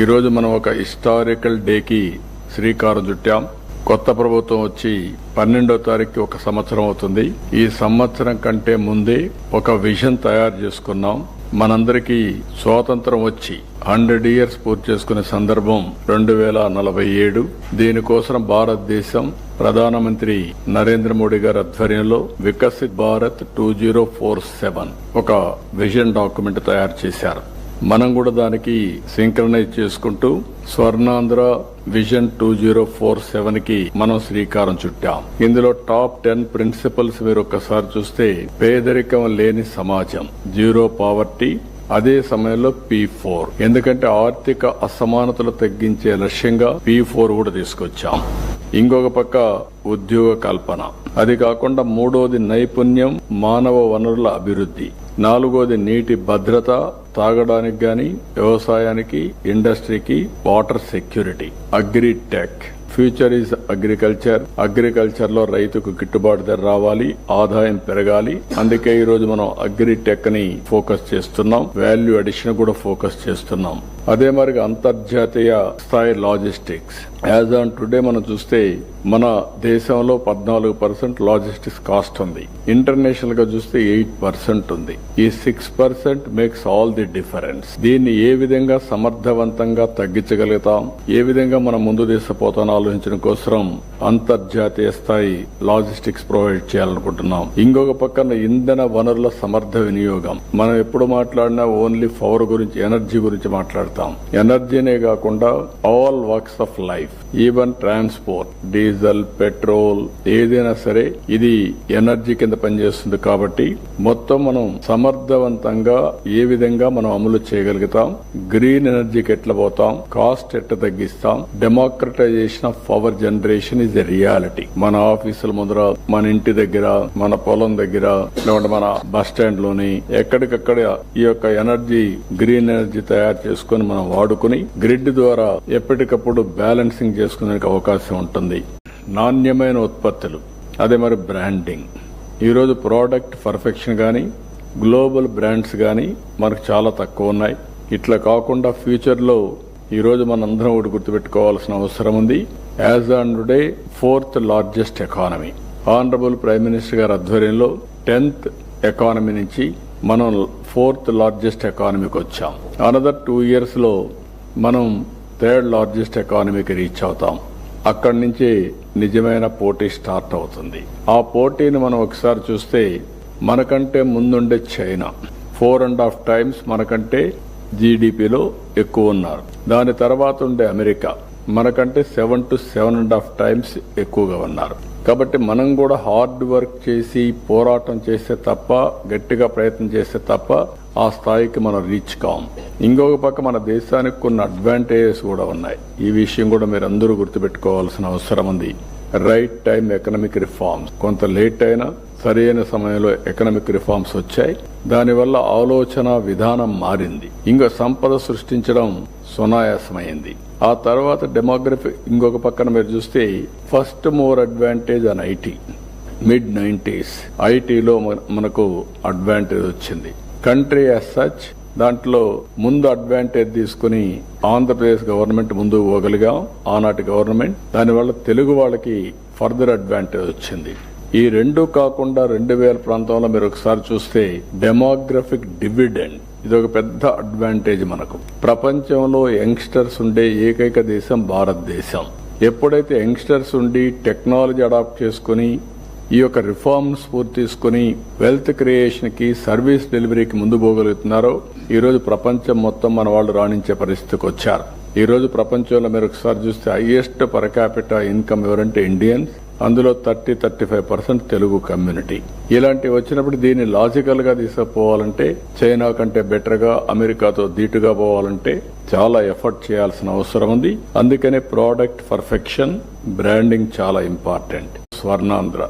ఈరోజు మనం ఒక హిస్టారికల్ డేకి శ్రీకారం చుట్టాం. కొత్త ప్రభుత్వం వచ్చి పన్నెండో తారీఖు ఒక సంవత్సరం అవుతుంది. ఈ సంవత్సరం కంటే ముందే ఒక విజన్ తయారు చేసుకున్నాం. మనందరికీ స్వాతంత్రం వచ్చి హండ్రెడ్ ఇయర్స్ పూర్తి చేసుకునే సందర్భం రెండు వేల నలభై ఏడు. దీనికోసం భారతదేశం ప్రధానమంత్రి నరేంద్ర మోడీ గారి ఆధ్వర్యంలో Viksit Bharat two zero four seven ఒక విజన్ డాక్యుమెంట్ తయారు చేశారు. మనం కూడా దానికి సింక్రనైజ్ చేసుకుంటూ Swarnandhra vision two zero four సెవెన్కి మనం శ్రీకారం చుట్టాం. ఇందులో టాప్ టెన్ ప్రిన్సిపల్స్ మీరు ఒక్కసారి చూస్తే పేదరికం లేని సమాజం. జీరో పావర్టీ అదే సమయంలో పి ఫోర్. ఎందుకంటే ఆర్థిక అసమానతలు తగ్గించే లక్ష్యంగా పి ఫోర్ కూడా తీసుకొచ్చాం. ఇంకొక పక్క ఉద్యోగ కల్పన. అది కాకుండా మూడోది నైపుణ్యం మానవ వనరుల అభివృద్ధి. నాలుగోది నీటి భద్రత తాగడానికి కానీ వ్యవసాయానికి ఇండస్ట్రీకి water security agritech future is agriculture. అగ్రికల్చర్లో రైతుకు గిట్టుబాటు ధర రావాలి ఆదాయం పెరగాలి. అందుకే ఈ రోజు మనం అగ్రిటెక్ని ఫోకస్ చేస్తున్నాం. వాల్యూ అడిషన్ కూడా ఫోకస్ చేస్తున్నాం. అదే మరి అంతర్జాతీయ స్థాయి లాజిస్టిక్స్. యాజ్ ఆన్ టుడే మనం చూస్తే మన దేశంలో పద్నాలుగు పర్సెంట్ లాజిస్టిక్స్ కాస్ట్ ఉంది. ఇంటర్నేషనల్గా చూస్తే ఎయిట్ పర్సెంట్ ఉంది. ఈ six percent makes all the difference. దీన్ని ఏ విధంగా సమర్థవంతంగా తగ్గించగలుగుతాం? ఏ విధంగా మనం ముందు తీసుకుపోతాం ఆలోచించడం కోసం అంతర్జాతీయ స్థాయి లాజిస్టిక్స్ ప్రొవైడ్ చేయాలనుకుంటున్నాం. ఇంకొక పక్కన ఇంధన వనరుల సమర్థ వినియోగం. మనం ఎప్పుడు మాట్లాడినా ఓన్లీ పవర్ గురించి ఎనర్జీ గురించి మాట్లాడతాం. ఎనర్జీనే కాకుండా all works of life even transport diesel petrol ఏదైనా సరే ఇది ఎనర్జీ కింద పనిచేస్తుంది కాబట్టి మొత్తం మనం సమర్థవంతంగా ఏ విధంగా మనం అమలు చేయగలుగుతాం గ్రీన్ ఎనర్జీకి ఎట్లా పోతాం కాస్ట్ ఎట్లా తగ్గిస్తాం democratization of power generation is a reality మన ఆఫీసుల ముందర మన ఇంటి దగ్గర మన పొలం దగ్గర లేకుంటే మన బస్ స్టాండ్లోని ఎక్కడికక్కడ ఈ యొక్క ఎనర్జీ గ్రీన్ ఎనర్జీ తయారు చేసుకుని మనం వాడుకుని గ్రిడ్ ద్వారా ఎప్పటికప్పుడు బ్యాలెన్సింగ్ చేసుకునే అవకాశం ఉంటుంది. నాణ్యమైన ఉత్పత్తులు. అదే మరి బ్రాండింగ్. ఈరోజు ప్రోడక్ట్ పర్ఫెక్షన్ కానీ గ్లోబల్ బ్రాండ్స్ కానీ మనకు చాలా తక్కువ ఉన్నాయి. ఇట్లా కాకుండా ఫ్యూచర్లో ఈరోజు మనందరం ఒకటి గుర్తుపెట్టుకోవాల్సిన అవసరం ఉంది. As on today fourth largest economy. Honourable prime minister గారి ఆధ్వర్యంలో టెన్త్ ఎకానమీ నుంచి మనం ఫోర్త్ లార్జెస్ట్ ఎకానమీకి వచ్చాం. అనదర్ టూ ఇయర్స్లో మనం థర్డ్ లార్జెస్ట్ ఎకానమీకి రీచ్ అవుతాం. అక్కడి నుంచి నిజమైన పోటీ స్టార్ట్ అవుతుంది. ఆ పోటీని మనం ఒకసారి చూస్తే మనకంటే ముందుండే China. Four and half times మనకంటే జీడిపిలో ఎక్కువ ఉన్నారు. దాని తర్వాత ఉండే అమెరికా. మనకంటే seven to seven and half times ఎక్కువగా ఉన్నారు. కాబట్టి మనం కూడా హార్డ్ వర్క్ చేసి పోరాటం చేస్తే తప్ప గట్టిగా ప్రయత్నం చేస్తే తప్ప ఆ స్థాయికి మనం రీచ్ కాం. ఇంకొక పక్క మన దేశానికి కొన్ని అడ్వాంటేజెస్ కూడా ఉన్నాయి. ఈ విషయం కూడా మీరు అందరూ గుర్తుపెట్టుకోవాల్సిన అవసరం ఉంది. రైట్ టైం ఎకనామిక్ రిఫార్మ్స్ కొంత లేట్ అయినా సరైన సమయంలో ఎకనామిక్ రిఫార్మ్స్ వచ్చాయి. దానివల్ల ఆలోచన విధానం మారింది. ఇంకా సంపద సృష్టించడం సునాయాసమైంది. ఆ తర్వాత డెమోగ్రఫీ ఇంకొక పక్కన మీరు చూస్తే first more advantage on IT. Mid nineties. ఐటీలో మనకు అడ్వాంటేజ్ వచ్చింది. కంట్రీ యాజ్ సచ్ దాంట్లో ముందు అడ్వాంటేజ్ తీసుకుని ఆంధ్రప్రదేశ్ గవర్నమెంట్ ముందు పోగలిగాం. ఆనాటి గవర్నమెంట్. దానివల్ల తెలుగు వాళ్ళకి ఫర్దర్ అడ్వాంటేజ్ వచ్చింది. ఈ రెండు కాకుండా రెండు వేల ప్రాంతంలో మీరు ఒకసారి చూస్తే డెమోగ్రఫిక్ డివిడెండ్ ఇది ఒక పెద్ద అడ్వాంటేజ్ మనకు. ప్రపంచంలో యంగ్స్టర్స్ ఉండే ఏకైక దేశం భారతదేశం. ఎప్పుడైతే యంగ్స్టర్స్ ఉండి టెక్నాలజీ అడాప్ట్ చేసుకుని ఈ యొక్క రిఫార్మ్స్ పూర్తి తీసుకుని వెల్త్ క్రియేషన్కి సర్వీస్ డెలివరీకి ముందు పోగలుగుతున్నారో ఈరోజు ప్రపంచం మొత్తం మన వాళ్ళు రాణించే పరిస్థితికి వచ్చారు. ఈ రోజు ప్రపంచంలో మీరు ఒకసారి చూస్తే హైయెస్ట్ పర్ క్యాపిటల్ ఇన్కమ్ ఎవరంటే ఇండియన్స్ అందులో thirty thirty five percent Telugu community. ఇలాంటివి వచ్చినప్పుడు దీన్ని లాజికల్గా తీసుకుపోవాలంటే చైనా కంటే బెటర్గా అమెరికాతో ధీటుగా పోవాలంటే చాలా ఎఫర్ట్ చేయాల్సిన అవసరం ఉంది. అందుకనే ప్రోడక్ట్ పర్ఫెక్షన్ బ్రాండింగ్ చాలా ఇంపార్టెంట్. స్వర్ణాంధ్ర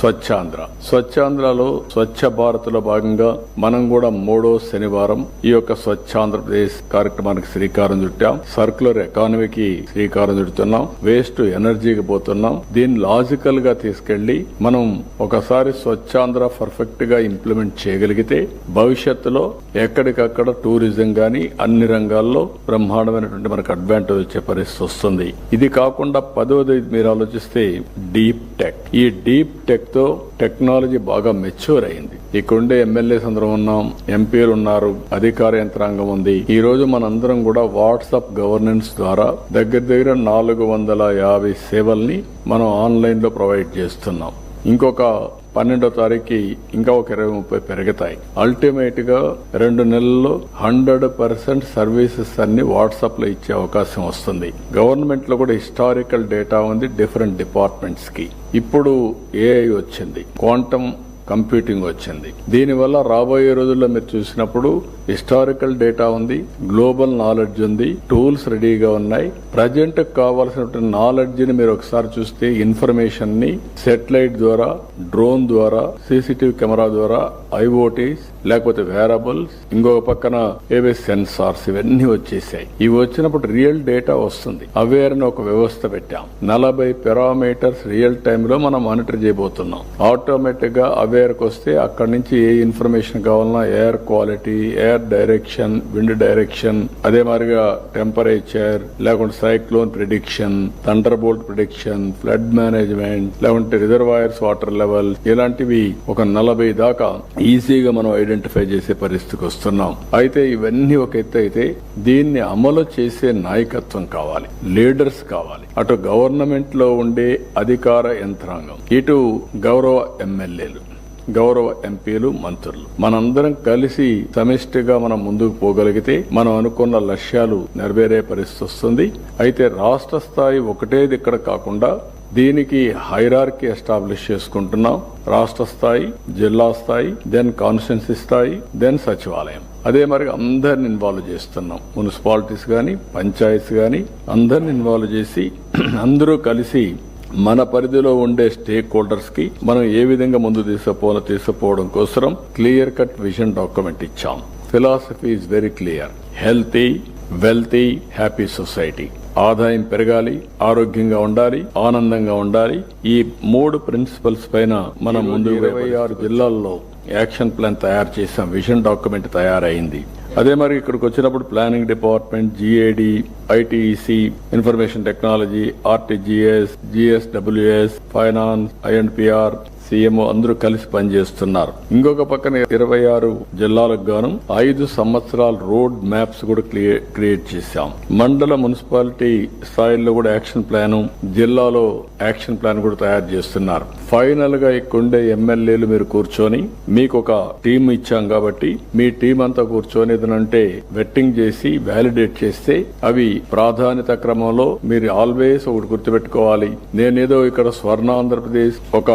స్వచ్ఛాంధ్ర. స్వచ్ఛాంధ్రలో స్వచ్ఛ భారత్లో భాగంగా మనం కూడా మూడో శనివారం ఈ యొక్క స్వచ్ఛాంధ్రప్రదేశ్ కార్యక్రమానికి శ్రీకారం చుట్టాం. సర్కులర్ ఎకానమీకి శ్రీకారం చుడుతున్నాం. వేస్ట్ ఎనర్జీకి పోతున్నాం. దీన్ని లాజికల్గా తీసుకెళ్ళి మనం ఒకసారి స్వచ్ఛాంధ్ర పర్ఫెక్ట్గా ఇంప్లిమెంట్ చేయగలిగితే భవిష్యత్తులో ఎక్కడికక్కడ టూరిజం గాని అన్ని రంగాల్లో బ్రహ్మాండమైనటువంటి మనకు అడ్వాంటేజ్ వచ్చే పరిస్థితి వస్తుంది. ఇది కాకుండా పదవది మీరు ఆలోచిస్తే డీప్ టెక్. ఈ డీప్ టెక్తో టెక్నాలజీ బాగా మెచ్యూర్ అయింది. ఇక్కడుండే ఎమ్మెల్యేస్ అందరం ఉన్నాం ఎంపీలు ఉన్నారు అధికార యంత్రాంగం ఉంది. ఈ రోజు మనందరం కూడా వాట్సాప్ గవర్నెన్స్ ద్వారా దగ్గర దగ్గర నాలుగు వందల యాభై సేవల్ని మనం ఆన్లైన్లో ప్రొవైడ్ చేస్తున్నాం. ఇంకొక పన్నెండో తారీఖు ఇంకా ఒక ఇరవై ముప్పై పెరుగుతాయి. అల్టిమేట్గా రెండు నెలల్లో హండ్రెడ్ పర్సెంట్ సర్వీసెస్ అన్ని వాట్సాప్లో ఇచ్చే అవకాశం వస్తుంది. గవర్నమెంట్లో కూడా హిస్టారికల్ డేటా ఉంది డిఫరెంట్ డిపార్ట్మెంట్స్కి ఇప్పుడు ఏఐ వచ్చింది. క్వాంటమ్ కంప్యూటింగ్ వచ్చింది. దీనివల్ల రాబోయే రోజుల్లో మీరు చూసినప్పుడు హిస్టారికల్ డేటా ఉంది గ్లోబల్ నాలెడ్జ్ ఉంది టూల్స్ రెడీగా ఉన్నాయి. ప్రజెంట్ కావాల్సినటువంటి నాలెడ్జ్ని మీరు ఒకసారి చూస్తే ఇన్ఫర్మేషన్ని సెటిలైట్ ద్వారా డ్రోన్ ద్వారా సీసీటీవీ కెమెరా ద్వారా ఐఓటీస్ లేకపోతే వేరబుల్స్ ఇంకొక పక్కన ఏవే సెన్సార్స్ ఇవన్నీ వచ్చేసాయి. ఇవి వచ్చినప్పుడు రియల్ డేటా వస్తుంది. అవేర్ అని ఒక వ్యవస్థ పెట్టాం. నలభై పెరామీటర్స్ రియల్ టైమ్లో మనం మానిటర్ చేయబోతున్నాం. ఆటోమేటిక్గా అవేర్ వస్తే అక్కడి నుంచి ఏ ఇన్ఫర్మేషన్ కావాలన్నా air quality air direction wind direction అదే మాదిరిగా టెంపరేచర్ లేకుంటే cyclone prediction thunderbolt prediction flood management లేకుంటే రిజర్వాయర్స్ వాటర్ లెవెల్ ఇలాంటివి ఒక నలభై దాకా ఈజీగా మనం ఐడెంటిఫై చేసే పరిస్థితికి వస్తున్నాం. అయితే ఇవన్నీ ఒక ఎత్తు అయితే దీన్ని అమలు చేసే నాయకత్వం కావాలి లీడర్స్ కావాలి. అటు గవర్నమెంట్లో ఉండే అధికార యంత్రాంగం ఇటు గౌరవ ఎమ్మెల్యేలు గౌరవ ఎంపీలు మంత్రులు. మనందరం కలిసి సమిష్టిగా మనం ముందుకు పోగలిగితే మనం అనుకున్న లక్ష్యాలు నెరవేరే పరిస్థితి వస్తుంది. అయితే రాష్ట్ర స్థాయి ఒకటేది ఇక్కడ కాకుండా దీనికి హైరార్కి ఎస్టాబ్లిష్ చేసుకుంటున్నాం. రాష్ట్ర స్థాయి జిల్లా స్థాయి దెన్ కాన్స్టిట్యున్సీ స్థాయి దెన్ సచివాలయం. అదే మరి అందరిని ఇన్వాల్వ్ చేస్తున్నాం. మున్సిపాలిటీస్ కానీ పంచాయతీస్ కానీ అందరిని ఇన్వాల్వ్ చేసి అందరూ కలిసి మన పరిధిలో ఉండే స్టేక్ హోల్డర్స్కి మనం ఏ విధంగా ముందు తీసుకుపోవాలో తీసుకుపోవడం కోసం క్లియర్ కట్ విజన్ డాక్యుమెంట్ ఇచ్చాం. Philosophy is very clear healthy wealthy happy society ఆదాయం పెరగాలి ఆరోగ్యంగా ఉండాలి ఆనందంగా ఉండాలి. ఈ మూడు ప్రిన్సిపల్స్ పైన మనం ముందు ఇరవై ఆరు జిల్లాల్లో యాక్షన్ ప్లాన్ తయారు చేసాం విజన్ డాక్యుమెంట్ తయారైంది. అదే మరి ఇక్కడికి వచ్చినప్పుడు planning department GAD ITEC information technology RTGS GSWS finance INPR CMO అందరూ కలిసి పనిచేస్తున్నారు. ఇంకొక పక్కన ఇరవై ఆరు జిల్లాలకు గాను ఐదు సంవత్సరాల రోడ్ మ్యాప్స్ కూడా క్రియేట్ చేశాం. మండల మున్సిపాలిటీ స్థాయిలో కూడా యాక్షన్ ప్లాన్ జిల్లాలో యాక్షన్ ప్లాన్ కూడా తయారు చేస్తున్నారు. ఫైనల్గా ఇక్కడుండే ఎమ్మెల్యేలు మీరు కూర్చొని మీకు ఒక టీం ఇచ్చాం కాబట్టి మీ టీం అంతా కూర్చొని ఏదనంటే వెట్టింగ్ చేసి వ్యాలిడేట్ చేస్తే అవి ప్రాధాన్యత క్రమంలో మీరు ఆల్వేస్ ఒకటి గుర్తుపెట్టుకోవాలి. నేనేదో ఇక్కడ స్వర్ణ ఆంధ్రప్రదేశ్ ఒక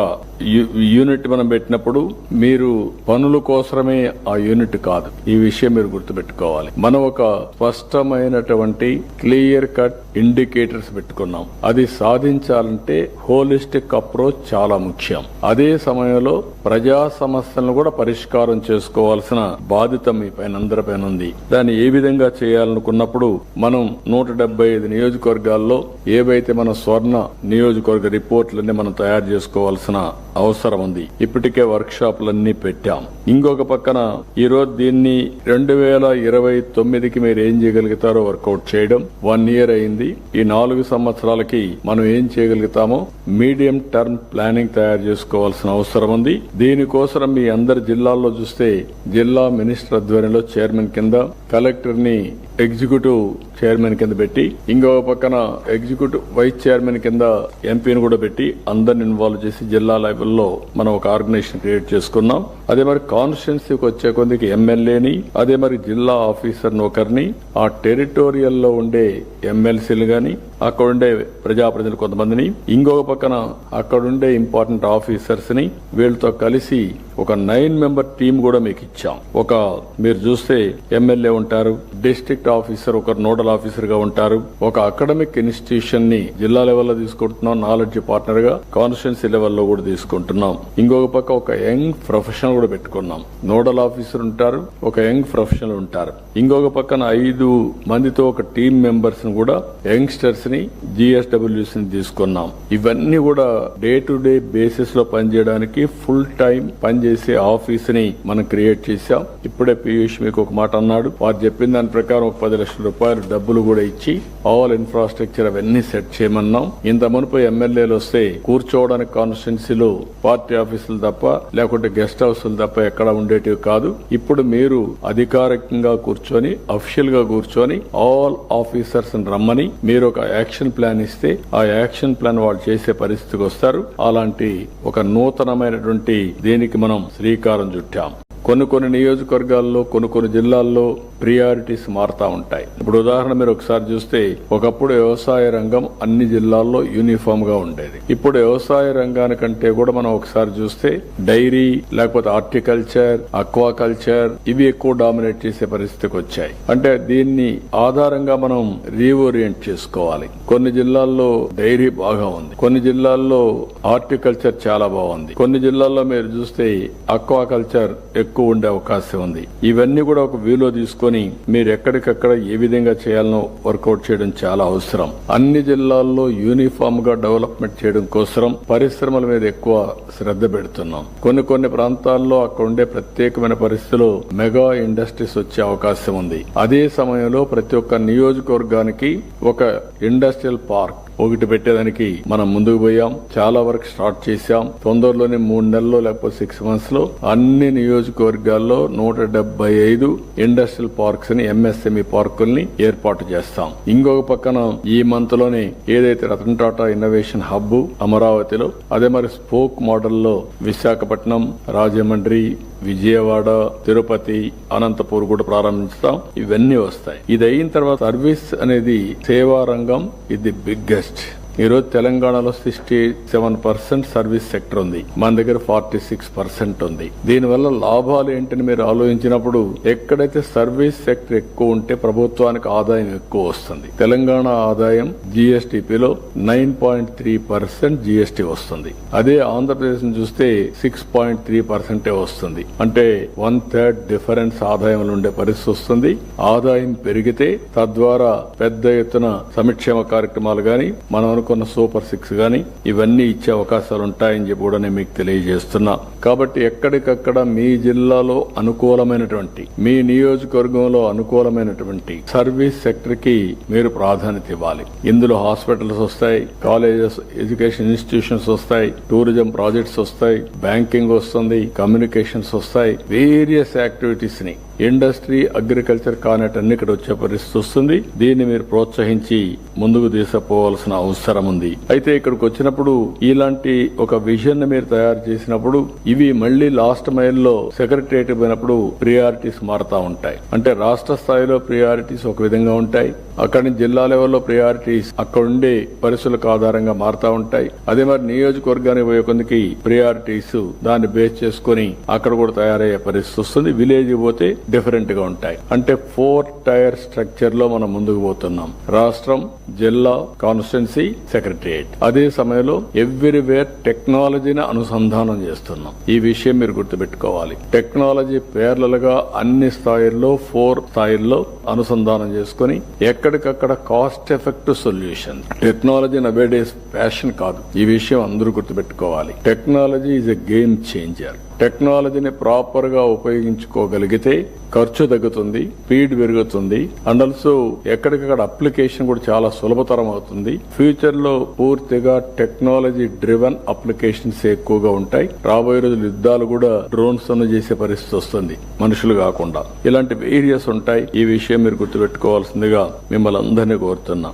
యూనిట్ మనం పెట్టినప్పుడు మీరు పనుల కోసమే ఆ యూనిట్ కాదు. ఈ విషయం మీరు గుర్తుపెట్టుకోవాలి. మనం ఒక స్పష్టమైనటువంటి క్లియర్ కట్ ఇండికేటర్స్ పెట్టుకున్నాం. అది సాధించాలంటే హోలిస్టిక్ అప్రోచ్ చాలా ముఖ్యం. అదే సమయంలో ప్రజా సమస్యలను కూడా పరిష్కారం చేసుకోవాల్సిన బాధ్యత మీ పైన అందరిపైన ఉంది. దాన్ని ఏ విధంగా చేయాలనుకున్నప్పుడు మనం నూట డెబ్బై ఐదు నియోజకవర్గాల్లో ఏవైతే మన స్వర్ణ నియోజకవర్గ రిపోర్ట్లన్నీ మనం తయారు చేసుకోవాల్సిన అవసరం ఉంది. ఇప్పటికే వర్క్ షాపులన్నీ పెట్టాం. ఇంకొక పక్కన ఈరోజు దీన్ని రెండు వేల ఇరవై తొమ్మిదికి మీరు ఏం చేయగలుగుతారో వర్కౌట్ చేయడం వన్ ఇయర్ అయింది. ఈ నాలుగు సంవత్సరాలకి మనం ఏం చేయగలుగుతామో మీడియం టర్మ్ ప్లానింగ్ తయారు చేసుకోవాల్సిన అవసరం ఉంది. దీనికోసం మీ అందరి జిల్లాల్లో చూస్తే జిల్లా మినిస్టర్ ఆధ్వర్యంలో చైర్మన్ కింద కలెక్టర్ని ఎగ్జిక్యూటివ్ చైర్మన్ కింద పెట్టి ఇంకో పక్కన ఎగ్జిక్యూటివ్ వైస్ చైర్మన్ కింద ఎంపీని కూడా పెట్టి అందరిని ఇన్వాల్వ్ చేసి జిల్లా లెవెల్లో మనం ఒక ఆర్గనైజేషన్ క్రియేట్ చేసుకున్నాం. అదే మరి కాన్స్టిట్యున్సీకి వచ్చే కొద్దికి ఎమ్మెల్యేని అదే మరి జిల్లా ఆఫీసర్ ఒకరిని ఆ టెరిటోరియల్లో ఉండే ఎమ్మెల్సీలు కానీ అక్కడుండే ప్రజాప్రతినిధులు కొంతమందిని ఇంకొక పక్కన అక్కడుండే ఇంపార్టెంట్ ఆఫీసర్స్ని వీళ్ళతో కలిసి ఒక నైన్ మెంబర్ టీం కూడా మీకు ఇచ్చాం. ఒక మీరు చూస్తే ఎమ్మెల్యే ఉంటారు డిస్ట్రిక్ట్ ఆఫీసర్ ఒక నోడల్ ఆఫీసర్గా ఉంటారు. ఒక అకాడమిక్ ఇన్స్టిట్యూషన్ని జిల్లా లెవెల్లో తీసుకుంటున్నాం నాలెడ్జ్ పార్ట్నర్గా కాన్స్టిట్యున్సీ లెవెల్లో కూడా తీసుకుంటున్నాం. ఇంకొక పక్క ఒక యంగ్ ప్రొఫెషనల్ కూడా పెట్టుకున్నాం. నోడల్ ఆఫీసర్ ఉంటారు ఒక యంగ్ ప్రొఫెషనల్ ఉంటారు. ఇంకొక పక్కన ఐదు మందితో ఒక టీం మెంబర్స్ కూడా యంగ్స్టర్స్ ని జిఎస్డబ్ల్యూస్ని తీసుకున్నాం. ఇవన్నీ కూడా డే టు డే బేసిస్లో పనిచేయడానికి ఫుల్ టైం పనిచేసే ఆఫీస్ని మనం క్రియేట్ చేశాం. ఇప్పుడే పీయూష్ మీకు ఒక మాట అన్నాడు. వారు చెప్పిన దాని ప్రకారం ఒక పది లక్షల రూపాయలు డబ్బులు కూడా ఇచ్చి ఆల్ ఇన్ఫ్రాస్ట్రక్చర్ అవన్నీ సెట్ చేయమన్నాం. ఇంత మునుపు ఎమ్మెల్యేలు వస్తే కూర్చోవడానికి కాన్స్టిట్యున్సీలో పార్టీ ఆఫీసులు తప్ప లేకుంటే గెస్ట్ హౌస్లు తప్ప ఎక్కడ ఉండేటివి కాదు. ఇప్పుడు మీరు అధికారికంగా కూర్చొని అఫీషియల్గా కూర్చొని ఆల్ ఆఫీసర్స్ రమ్మని మీరు ఒక యాక్షన్ ప్లాన్ ఇస్తే ఆ యాక్షన్ ప్లాన్ వాళ్ళు చేసే పరిస్థితికి వస్తారు. అలాంటి ఒక నూతనమైనటువంటి దీనికి మనం శ్రీకారం చుట్టాం. కొన్ని కొన్ని నియోజకవర్గాల్లో కొన్ని కొన్ని జిల్లాల్లో ప్రియారిటీస్ మారుతా ఉంటాయి. ఇప్పుడు ఉదాహరణ మీరు ఒకసారి చూస్తే ఒకప్పుడు వ్యవసాయ రంగం అన్ని జిల్లాల్లో యూనిఫామ్గా ఉండేది. ఇప్పుడు వ్యవసాయ రంగానికంటే కూడా మనం ఒకసారి చూస్తే డైరీ లేకపోతే హార్టికల్చర్ అక్వాకల్చర్ ఇవి ఎక్కువ డామినేట్ చేసే పరిస్థితికి వచ్చాయి. అంటే దీన్ని ఆధారంగా మనం రీఓరియంట్ చేసుకోవాలి. కొన్ని జిల్లాల్లో డైరీ బాగా ఉంది. కొన్ని జిల్లాల్లో హార్టికల్చర్ చాలా బాగుంది. కొన్ని జిల్లాల్లో మీరు చూస్తే అక్వాకల్చర్ ఎక్కువ ఉండే అవకాశం ఉంది. ఇవన్నీ కూడా ఒక వ్యూలో తీసుకొని మీరు ఎక్కడికక్కడ ఏ విధంగా చేయాలనో వర్కౌట్ చేయడం చాలా అవసరం. అన్ని జిల్లాల్లో యూనిఫామ్గా డెవలప్మెంట్ చేయడం కోసం పరిశ్రమల మీద ఎక్కువ శ్రద్ధ పెడుతున్నాం. కొన్ని కొన్ని ప్రాంతాల్లో అక్కడ ఉండే ప్రత్యేకమైన పరిస్థితుల్లో మెగా ఇండస్ట్రీస్ వచ్చే అవకాశం ఉంది. అదే సమయంలో ప్రతి ఒక్క నియోజకవర్గానికి ఒక ఇండస్ట్రియల్ పార్క్ ఒకటి పెట్టేదానికి మనం ముందుకు పోయాం. చాలా వరకు స్టార్ట్ చేశాం. తొందరలోనే మూడు నెలల్లో లేకపోతే సిక్స్ మంత్స్లో అన్ని నియోజకవర్గాల్లో నూట డెబ్బై ఐదు ఇండస్ట్రియల్ పార్క్స్ని ఎంఎస్ఎంఈ పార్కుల్ని ఏర్పాటు చేస్తాం. ఇంకొక పక్కన ఈ మంత్లోనే ఏదైతే రతన్ టాటా ఇన్నోవేషన్ హబ్ అమరావతిలో అదే మరి స్పోక్ మోడల్లో విశాఖపట్నం రాజమండ్రి విజయవాడ తిరుపతి అనంతపూర్ కూడా ప్రారంభిస్తాం ఇవన్నీ వస్తాయి. ఇది అయిన తర్వాత సర్వీస్ అనేది సేవా రంగం ఇది బిగ్గెస్ట్ ఈ రోజు తెలంగాణలో sixty seven percent service sector ఉంది. మన దగ్గర ఫార్టీ సిక్స్ పర్సెంట్ ఉంది. దీనివల్ల లాభాలు ఏంటని మీరు ఆలోచించినప్పుడు ఎక్కడైతే సర్వీస్ సెక్టర్ ఎక్కువ ఉంటే ప్రభుత్వానికి ఆదాయం ఎక్కువ వస్తుంది. తెలంగాణ ఆదాయం జీఎస్టీపీలో nine point three percent GST వస్తుంది. అదే ఆంధ్రప్రదేశ్ చూస్తే సిక్స్ పాయింట్ త్రీ పర్సెంటే వస్తుంది. అంటే వన్ థర్డ్ డిఫరెన్స్ ఆదాయంలో ఉండే పరిస్థితి వస్తుంది. ఆదాయం పెరిగితే తద్వారా పెద్ద ఎత్తున సంక్షేమ కార్యక్రమాలు గాని మనం అనుకున్న సూపర్ సిక్స్ కానీ ఇవన్నీ ఇచ్చే అవకాశాలు ఉంటాయని చెప్పి కూడా నేను మీకు తెలియజేస్తున్నా. కాబట్టి ఎక్కడికక్కడ మీ జిల్లాలో అనుకూలమైనటువంటి మీ నియోజకవర్గంలో అనుకూలమైనటువంటి సర్వీస్ సెక్టర్కి మీరు ప్రాధాన్యత ఇవ్వాలి. ఇందులో హాస్పిటల్స్ వస్తాయి కాలేజెస్ ఎడ్యుకేషన్ ఇన్స్టిట్యూషన్స్ వస్తాయి టూరిజం ప్రాజెక్ట్స్ వస్తాయి బ్యాంకింగ్ వస్తుంది కమ్యూనికేషన్స్ వస్తాయి వేరియస్ యాక్టివిటీస్ని ఇండస్ట్రీ అగ్రికల్చర్ కానటన్ని ఇక్కడ వచ్చే పరిస్థితి వస్తుంది. దీన్ని మీరు ప్రోత్సహించి ముందుకు తీసుకుపోవాల్సిన అవసరం ఉంది. అయితే ఇక్కడికి వచ్చినప్పుడు ఇలాంటి ఒక విజన్ మీరు తయారు చేసినప్పుడు ఇవి మళ్ళీ లాస్ట్ మైల్లో సెక్రటరియట్ పోయినప్పుడు ప్రియారిటీస్ మారుతా ఉంటాయి. అంటే రాష్ట్ర స్థాయిలో ప్రియారిటీస్ ఒక విధంగా ఉంటాయి. అక్కడి జిల్లా లెవెల్లో ప్రియారిటీస్ అక్కడ ఉండే పరిస్థితులకు ఆధారంగా మారుతా ఉంటాయి. అదే మరి నియోజకవర్గానికి పోయే కొందికి ప్రియారిటీస్ దాన్ని బేస్ చేసుకుని అక్కడ కూడా తయారయ్యే పరిస్థితి వస్తుంది. విలేజ్ పోతే డిఫరెంట్గా ఉంటాయి. అంటే ఫోర్ టైర్ స్ట్రక్చర్లో మనం ముందుకు పోతున్నాం. రాష్ట్రం జిల్లా కాన్స్టిట్యున్సీ సెక్రటరియేట్. అదే సమయంలో ఎవ్రీవేర్ టెక్నాలజీని అనుసంధానం చేస్తున్నాం. ఈ విషయం మీరు గుర్తుపెట్టుకోవాలి. టెక్నాలజీ పేర్లలుగా అన్ని స్థాయిల్లో ఫోర్ స్థాయిల్లో అనుసంధానం చేసుకుని ఎక్కడికక్కడ cost effective solution. Technology nowadays fashion కాదు. ఈ విషయం అందరూ గుర్తుపెట్టుకోవాలి. Technology is a game changer. టెక్నాలజీని ప్రాపర్గా ఉపయోగించుకోగలిగితే ఖర్చు తగ్గుతుంది స్పీడ్ పెరుగుతుంది అండ్ ఆల్సో ఎక్కడికక్కడ అప్లికేషన్ కూడా చాలా సులభతరం అవుతుంది. ఫ్యూచర్లో పూర్తిగా టెక్నాలజీ డ్రివెన్ అప్లికేషన్స్ ఎక్కువగా ఉంటాయి. రాబోయే రోజులు యుద్ధాలు కూడా డ్రోన్స్ అన్న చేసే పరిస్థితి వస్తుంది మనుషులు కాకుండా. ఇలాంటి వేరియస్ ఉంటాయి. ఈ విషయం మీరు గుర్తుపెట్టుకోవాల్సిందిగా మిమ్మల్ని అందరినీ కోరుతున్నా.